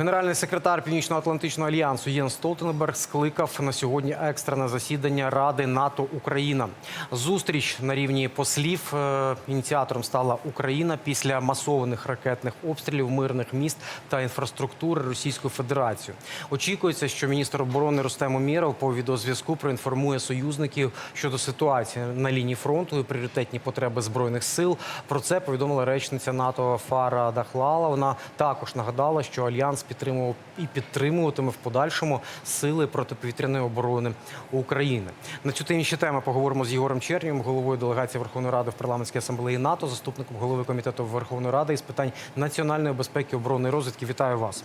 Генеральний секретар Північно-Атлантичного альянсу Єн Столтенберг скликав на сьогодні екстрене засідання Ради НАТО Україна. Зустріч на рівні послів е, ініціатором стала Україна після масованих ракетних обстрілів мирних міст та інфраструктури Російської Федерації. Очікується, що міністр оборони Рустем Умєров по відеозв'язку проінформує союзників щодо ситуації на лінії фронту і пріоритетні потреби збройних сил. Про це повідомила речниця НАТО Фара Дахлала. Вона також нагадала, що альянс підтримував і підтримуватиме в подальшому сили протиповітряної оборони України. На цю та інші теми поговоримо з Єгором Чернєвим, головою делегації Верховної Ради в парламентській асамблеї НАТО, заступником голови комітету Верховної Ради із питань національної безпеки, оборони і розвідки. Вітаю вас.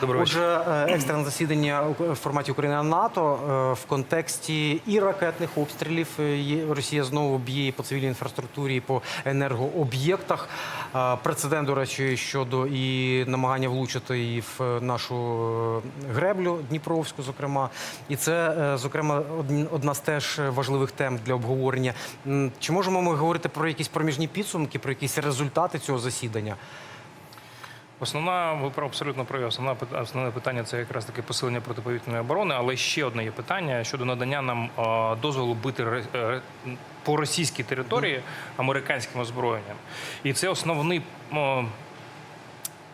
Доброго Отже, е, екстрене засідання у- в форматі Україна НАТО е, в контексті і ракетних обстрілів. Е, Росія знову б'є і по цивільній інфраструктурі, і по енергооб'єктах. Прецедент, до речі, щодо і намагання влучити і в нашу е, греблю Дніпровську, зокрема. І це, е, зокрема, одна з теж важливих тем для обговорення. Чи можемо ми говорити про якісь проміжні підсумки, про якісь результати цього засідання? Основна, ви абсолютно праві. Основна основне питання це якраз таки посилення протиповітряної оборони. Але ще одне є питання щодо надання нам е, дозволу бити е, по російській території американським озброєнням. І це основний.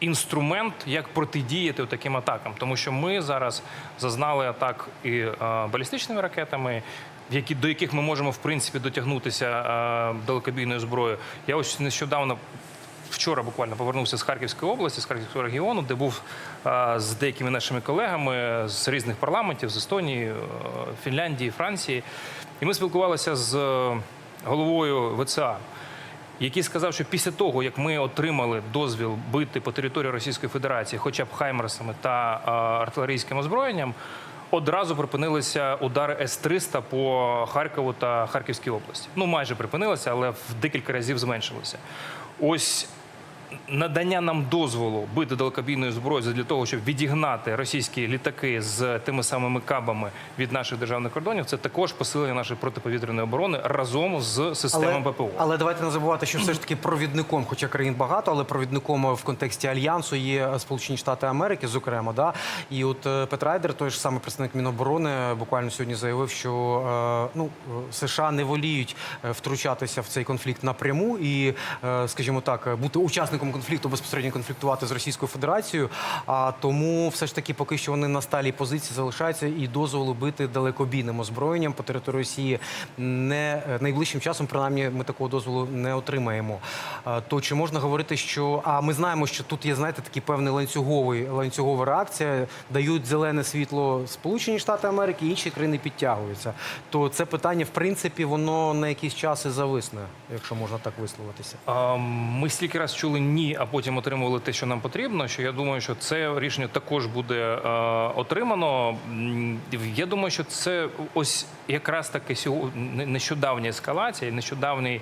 Інструмент, як протидіяти таким атакам, тому що ми зараз зазнали атак і е, балістичними ракетами, які до яких ми можемо в принципі дотягнутися е, далекобійною зброєю. Я ось нещодавно вчора буквально повернувся з Харківської області, з Харківського регіону, де був е, з деякими нашими колегами з різних парламентів з Естонії, Фінляндії, Франції. І ми спілкувалися з головою ВЦА, який сказав, що після того, як ми отримали дозвіл бити по території Російської Федерації, хоча б хаймерсами та е, артилерійським озброєнням. Одразу припинилися удари С-300 по Харкову та Харківській області. Ну майже припинилися, але в декілька разів зменшилися. Ось надання нам дозволу бити далекобійною зброєю для того, щоб відігнати російські літаки з тими самими кабами від наших державних кордонів, це також посилення нашої протиповітряної оборони разом з системами ППО. Але давайте не забувати, що все ж таки провідником, хоча країн багато, але провідником в контексті альянсу є Сполучені Штати Америки, зокрема, да. І от е, Петр Айдер, той ж самий представник Міноборони, буквально сьогодні заявив, що е, ну е, США не воліють втручатися в цей конфлікт напряму і, скажімо так, бути учасником конфлікту, безпосередньо конфліктувати з Російською Федерацією. А тому все ж таки, поки що вони на сталій позиції залишаються і дозволу бити далекобійним озброєнням по території Росії не найближчим часом, принаймні, ми такого дозволу не отримаємо. То чи можна говорити, що а ми знаємо, що тут є знаєте такий певний ланцюговий ланцюгова реакція, дають зелене світло Сполучені Штати Америки, інші країни підтягуються. То це питання, в принципі, воно на якийсь час і зависне, якщо можна так висловитися. А, Ми стільки раз чули ні, а потім отримували те, що нам потрібно. Що я думаю, що це рішення також буде е, отримано. Я думаю, що це ось якраз таки сього- не- нещодавня ескалація, нещодавній.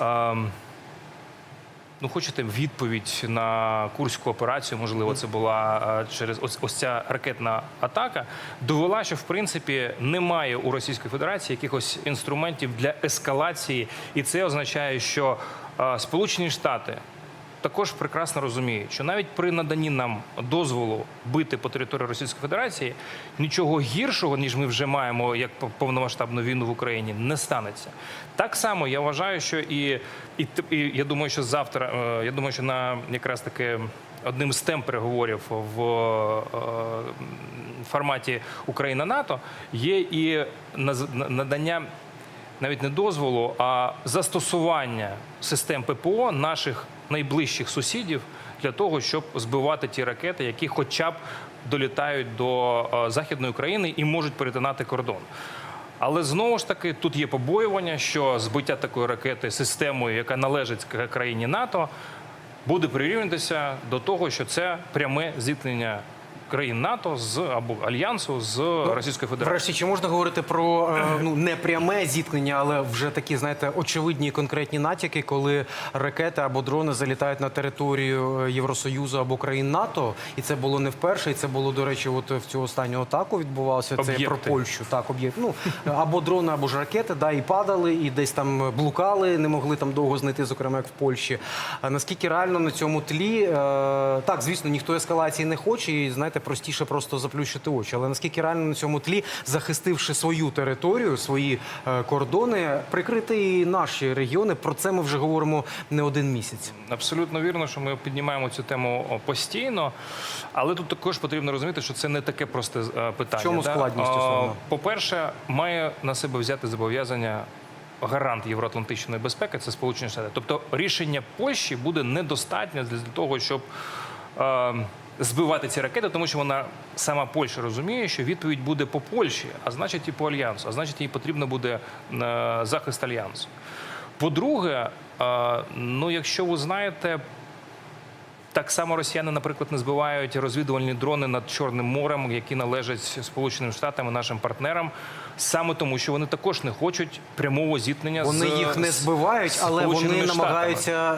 е, Ну, хочете відповідь на курську операцію, можливо, це була е, через ось, ось ця ракетна атака, довела, що в принципі немає у Російської Федерації якихось інструментів для ескалації, і це означає, що е, Сполучені Штати також прекрасно розуміють, що навіть при наданні нам дозволу бити по території Російської Федерації нічого гіршого, ніж ми вже маємо як по- повномасштабну війну в Україні, не станеться. Так само я вважаю, що і, і, і я думаю, що завтра, е, я думаю, що на якраз таки одним з тем переговорів в е, форматі Україна НАТО є і надання навіть не дозволу, а застосування систем ППО наших найближчих сусідів для того, щоб збивати ті ракети, які хоча б долітають до е, західної України і можуть перетинати кордон. Але знову ж таки тут є побоювання, що збиття такої ракети системою, яка належить країні НАТО, буде прирівнятися до того, що це пряме зіткнення країн НАТО з або альянсу з Російською Федерацією. Врешті, чи можна говорити про е, ну не пряме зіткнення, але вже такі, знаєте, очевидні і конкретні натяки, коли ракети або дрони залітають на територію е, Євросоюзу або країн НАТО, і це було не вперше, і це було до речі, от в цю останню атаку відбувалося. Це про Польщу. Так, об'єкт. Ну або дрони, або ж ракети, да, і падали, і десь там блукали, не могли там довго знайти, зокрема як в Польщі. А наскільки реально на цьому тлі, е, так, звісно, ніхто ескалації не хоче, і знаєте, простіше просто заплющити очі. Але наскільки реально на цьому тлі, захистивши свою територію, свої е, кордони, прикрити і наші регіони, про це ми вже говоримо не один місяць. Абсолютно вірно, що ми піднімаємо цю тему постійно, але тут також потрібно розуміти, що це не таке просте е, питання. В чому да? складність основна? По-перше, має на себе взяти зобов'язання гарант євроатлантичної безпеки це Сполучені Штати. Тобто рішення Польщі буде недостатньо для того, щоб. е, Збивати ці ракети, тому що вона сама Польща розуміє, що відповідь буде по Польщі, а значить і по альянсу, а значить, їй потрібно буде е, захист альянсу. По-друге, е, ну якщо ви знаєте, так само росіяни, наприклад, не збивають розвідувальні дрони над Чорним морем, які належать Сполученим Штатам і нашим партнерам, саме тому, що вони також не хочуть прямого зіткнення Вони з їх не збивають, але вони намагаються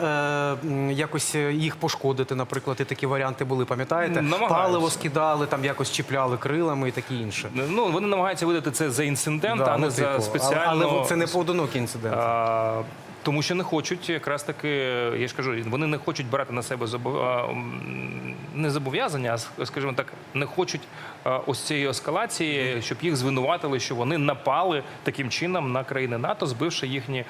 е, якось е, їх пошкодити. Наприклад, і такі варіанти були. Пам'ятаєте, паливо скидали, там якось чіпляли крилами і таке інше. Ну вони намагаються видати це за інцидент, Да, а не ну, за типу, спеціально. але, але це не поодинокий інцидент. А, тому що не хочуть якраз таки, я ж кажу, вони не хочуть брати на себе не зобов'язання, а скажімо так, не хочуть ось цієї ескалації, щоб їх звинуватили, що вони напали таким чином на країни НАТО, збивши їхні е,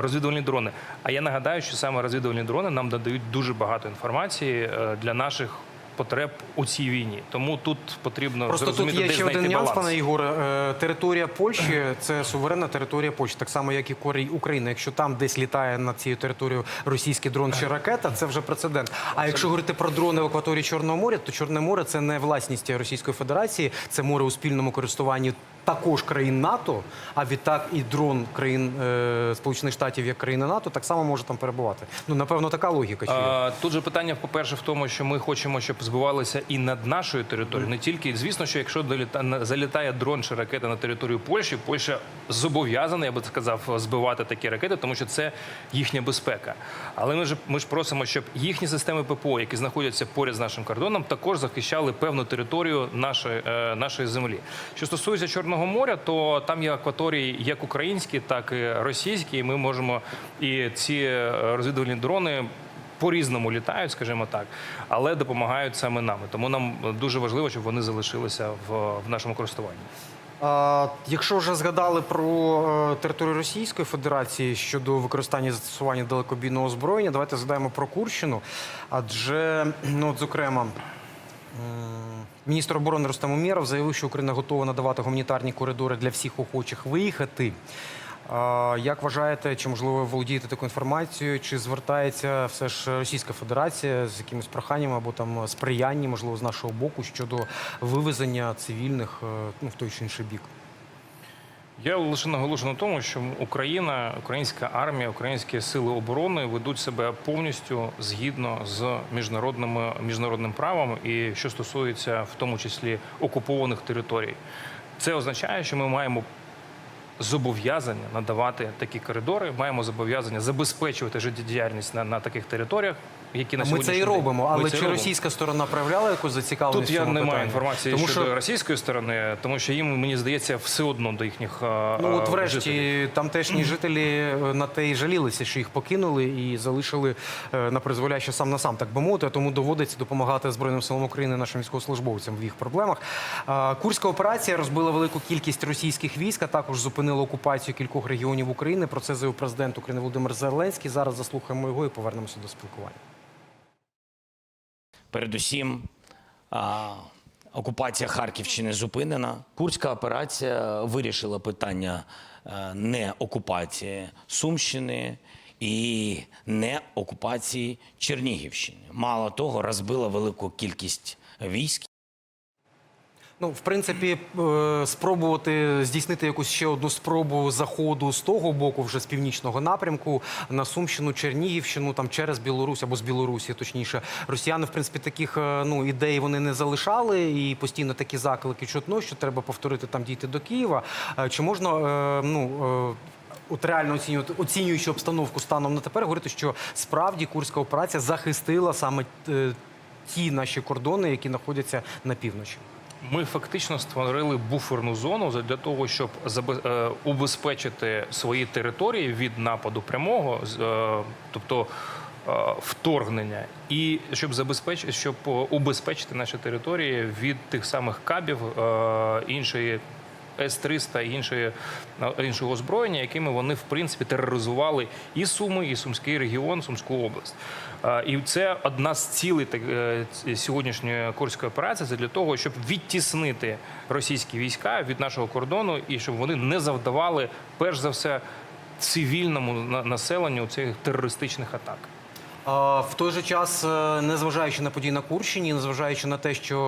розвідувальні дрони. А я нагадаю, що саме розвідувальні дрони нам надають дуже багато інформації е, для наших потреб у цій війні. Тому тут потрібно Просто тут є де ще один нюанс, пане Ігоре. Е, Територія Польщі це суверенна територія Польщі, так само як і корій України. Якщо там десь літає над цією територією російський дрон чи ракета, це вже прецедент. А якщо говорити про дрони в акваторії Чорного моря, то Чорне море це не власність Російської Федерації, це море у спільному користуванні. Також країн НАТО, а відтак і дрон країн е, Сполучених Штатів як країни НАТО так само може там перебувати. Ну напевно, така логіка. Чи є? А, Тут же питання, по-перше, в тому, що ми хочемо, щоб збивалися і над нашою територією. Не тільки звісно, що якщо залітає дрон чи ракета на територію Польщі, Польща зобов'язана, я би сказав, збивати такі ракети, тому що це їхня безпека. Але ми ж ми ж просимо, щоб їхні системи ППО, які знаходяться поряд з нашим кордоном, також захищали певну територію нашої, е, нашої землі. Що стосується Чорного моря, то там є акваторії як українські, так і російські. І ми можемо і ці е, розвідувальні дрони по-різному літають, скажімо так, але допомагають саме нам. Тому нам дуже важливо, щоб вони залишилися в, в нашому користуванні. Якщо вже згадали про е, територію Російської Федерації щодо використання і застосування далекобійного озброєння, давайте згадаємо про Курщину. Адже, ну, зокрема, міністр оборони Рустем Умєров заявив, що Україна готова надавати гуманітарні коридори для всіх охочих виїхати. Як вважаєте, чи можливо ви володієте такою інформацією, чи звертається все ж Російська Федерація з якимось проханням або там сприянням, можливо, з нашого боку щодо вивезення цивільних е, ну, в той чи інший бік? Я лише наголошу на тому, що Україна, українська армія, українські сили оборони ведуть себе повністю згідно з міжнародними міжнародним правом, і що стосується в тому числі окупованих територій, це означає, що ми маємо зобов'язання надавати такі коридори, маємо зобов'язання забезпечувати життєдіяльність на, на таких територіях, які на Ми це і робимо, Ми але чи робимо. російська сторона проявляла якусь зацікавленість? Тут я не маю інформації Тому щодо що російської сторони, тому що їм мені здається все одно до їхніх Ну от а, врешті жителів. тамтешні жителі е, на те й жалілися, що їх покинули і залишили е, на призволяще сам на сам, так би мовити. Тому доводиться допомагати Збройним силам України нашим військовослужбовцям в їх проблемах. Курська операція розбила велику кількість російських військ, а також зупинила окупацію кількох регіонів України. Про це заявив президент України Володимир Зеленський. Зараз заслухаємо його і повернемося до спілкування. Передусім, окупація Харківщини зупинена. Курська операція вирішила питання е, не окупації Сумщини і не окупації Чернігівщини. Мало того, розбила велику кількість військ Ну, в принципі, е, спробувати здійснити якусь ще одну спробу заходу з того боку, вже з північного напрямку, на Сумщину, Чернігівщину, там через Білорусь або з Білорусі, точніше, росіяни, в принципі, таких е, ну ідей вони не залишали, і постійно такі заклики чутно, що треба повторити там дійти до Києва. Е, Чи можна ну? От реально оцінювати, оцінюючи обстановку станом на тепер, говорити, що справді курська операція захистила саме ті наші кордони, які знаходяться на півночі. Ми фактично створили буферну зону для того, щоб е, убезпечити свої території від нападу прямого, е, тобто е, вторгнення, і щоб забезпечити, щоб убезпечити наші території від тих самих кабів іншої. С-300 і іншої, е, іншого озброєння, якими вони в принципі тероризували і Суми, і Сумський регіон, Сумську область. Е, І це одна з цілей е, сьогоднішньої курської операції. Це для того, щоб відтіснити російські війська від нашого кордону і щоб вони не завдавали перш за все цивільному населенню цих терористичних атак. В той же час, е, незважаючи на події на Курщині, незважаючи на те, що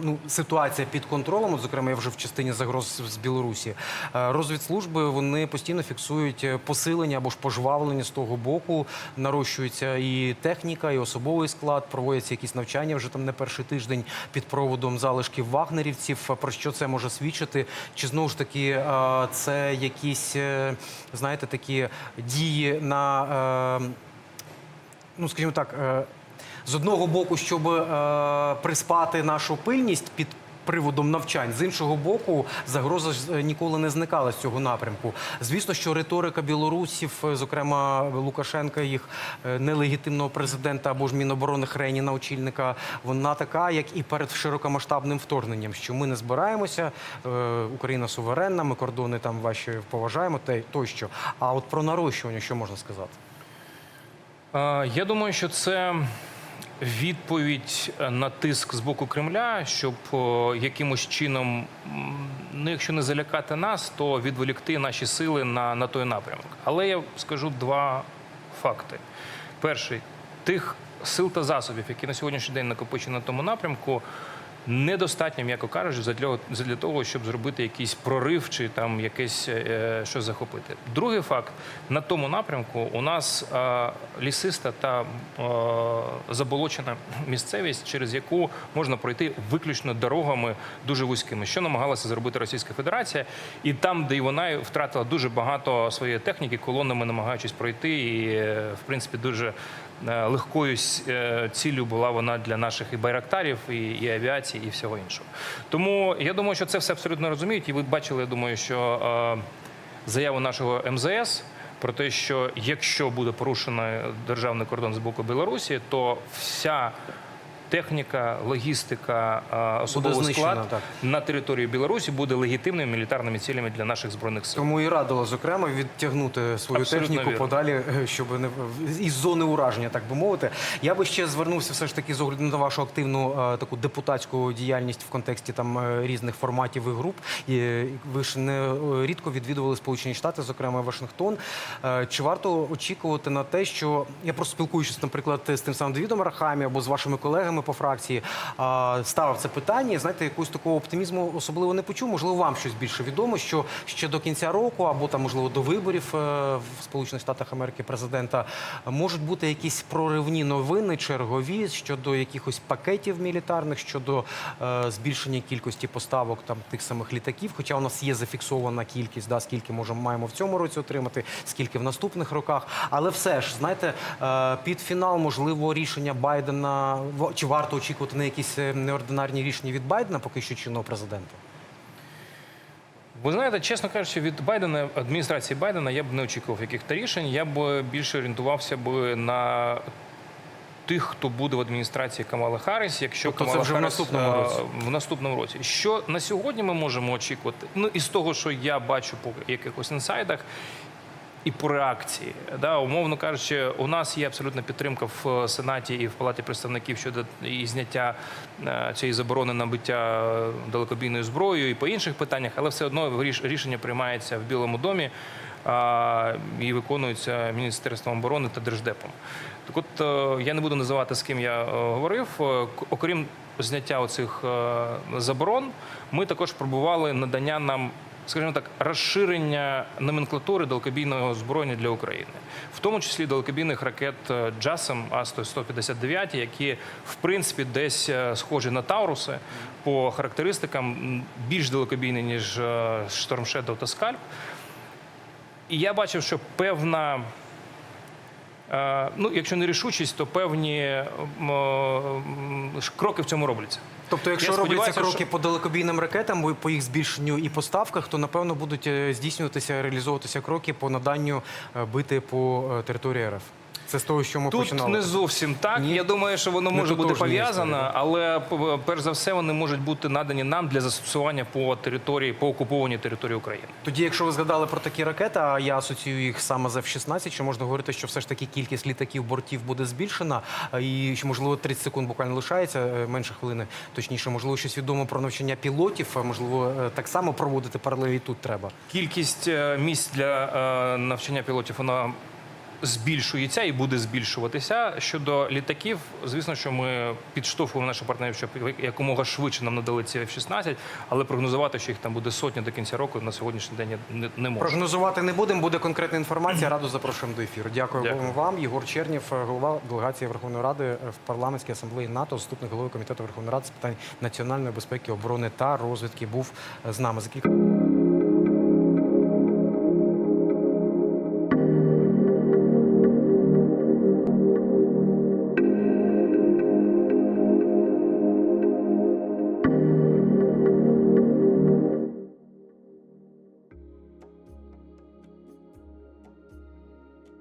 е, ну, ситуація під контролем, от, зокрема, я вже в частині загроз з Білорусі, е, розвідслужби вони постійно фіксують посилення або ж пожвавлення з того боку. Нарощується і техніка, і особовий склад, проводяться якісь навчання вже там не перший тиждень під проводом залишків вагнерівців. Про що це може свідчити? Чи знову ж таки це якісь, знаєте, такі дії на. Ну скажімо так, е, з одного боку, щоб е, приспати нашу пильність під приводом навчань, з іншого боку, загроза е, ніколи не зникала з цього напрямку. Звісно, що риторика білорусів, зокрема Лукашенка, їх нелегітимного президента або ж Міноборони Хреніна, очільника, вона така, як і перед широкомасштабним вторгненням, що ми не збираємося, Україна суверенна, ми кордони там ваші поважаємо, тощо. А от про нарощування, що можна сказати? Я думаю, що це відповідь на тиск з боку Кремля, щоб якимось чином, ну якщо не залякати нас, то відволікти наші сили на, на той напрямок. Але я скажу два факти. Перший, тих сил та засобів, які на сьогоднішній день накопичені на тому напрямку. Недостатньо, м'яко кажучи, задля того, щоб зробити якийсь прорив чи там якесь е, щось захопити. Другий факт на тому напрямку у нас е, лісиста та е, заболочена місцевість, через яку можна пройти виключно дорогами дуже вузькими, що намагалася зробити Російська Федерація, і там, де вона втратила дуже багато своєї техніки, колонами намагаючись пройти, і е, в принципі дуже е, легкою е, ціллю була вона для наших і байрактарів, і, і авіації, і всього іншого. Тому я думаю, що це все абсолютно розуміють. І ви бачили, я думаю, що е, заяву нашого МЗС. Про те, що якщо буде порушено державний кордон з боку Білорусі, то вся техніка, логістика, е, особовий склад так. на території Білорусі буде легітимними мілітарними цілями для наших збройних сил. Тому і радила зокрема відтягнути свою Абсолютно техніку вірно. подалі, е, щоб не із зони ураження, так би мовити. Я би ще звернувся все ж таки з огляду на вашу активну е, таку депутатську діяльність в контексті там різних форматів і груп. І, ви ж не рідко відвідували Сполучені Штати, зокрема Вашингтон. Чи варто очікувати на те, що я просто спілкуючись, наприклад, з тим самим Давідом Рахамі або з вашими колегами по фракції, ставив це питання. Знаєте, якогось такого оптимізму особливо не почув. Можливо, вам щось більше відомо, що ще до кінця року, або там, можливо, до виборів е, в Сполучених Штатах Америки президента можуть бути якісь проривні новини, чергові щодо якихось пакетів мілітарних, щодо е, збільшення кількості поставок там тих самих літаків. Хоча у нас є зафіксована кількість, да, скільки можемо маємо в цьому році отримати, скільки в наступних роках. Але все ж знаєте, е, під фінал можливо рішення Байдена в- чи варто очікувати на якісь е, неординарні рішення від Байдена, поки що чинного президента. Ви знаєте, чесно кажучи, від Байдена адміністрації Байдена я б не очікував яких-то рішень. Я б більше орієнтувався б на тих, хто буде в адміністрації Камали Харріс, якщо Тобто це Камала вже в наступному е, році? в наступному році. Що на сьогодні ми можемо очікувати? Ну із того, що я бачу по якихось інсайдах. І по реакції, да, умовно кажучи, у нас є абсолютна підтримка в е, Сенаті і в Палаті представників щодо і зняття е, цієї заборони набиття е, далекобійною зброєю і по інших питаннях, але все одно ріш- рішення приймається в Білому домі і виконується Міністерством оборони та Держдепом. Так от я не буду називати, з ким я говорив. Окрім зняття оцих заборон, ми також пробували надання нам, скажімо так, розширення номенклатури далекобійного озброєння для України, в тому числі далекобійних ракет е, JASM А-159, які в принципі десь е, схожі на Тауруси по характеристикам більш далекобійні, ніж Shadow та Скальп. І я бачив, що певна. Е, Ну, якщо не рішучість, то певні кроки в цьому робляться. Тобто, якщо Я робляться кроки що- по далекобійним ракетам, по їх збільшенню і поставках, то напевно будуть е, здійснюватися, реалізовуватися кроки по наданню е, бити по території РФ. Це з того, що ми Тут починали. не зовсім так. Ні? Я думаю, що воно Не може бути тотожні пов'язано, але п- перш за все вони можуть бути надані нам для застосування по території, по окупованій території України. Тоді, якщо ви згадали про такі ракети, а я асоціюю їх саме з F-16, що можна говорити, що все ж таки кількість літаків бортів буде збільшена, а, і що можливо 30 секунд буквально лишається, е, менше хвилини, точніше, можливо, щось відомо про навчання пілотів, а, можливо, е, так само проводити паралелі тут треба. Кількість е, місць для е, навчання пілотів вона збільшується і буде збільшуватися. Щодо літаків, звісно, що ми підштовхуємо наших партнерів, щоб якомога швидше нам надали ці F-16, але прогнозувати, що їх там буде сотня до кінця року, на сьогоднішній день не, не можу. Прогнозувати не будемо, буде конкретна інформація. Раду запрошуємо до ефіру. Дякую, Дякую. вам. Єгор Чернів, е, голова делегації Верховної Ради е, в парламентській асамблеї НАТО, заступник голови комітету Верховної Ради з питань національної безпеки, оборони та розвідки, був е, з нами.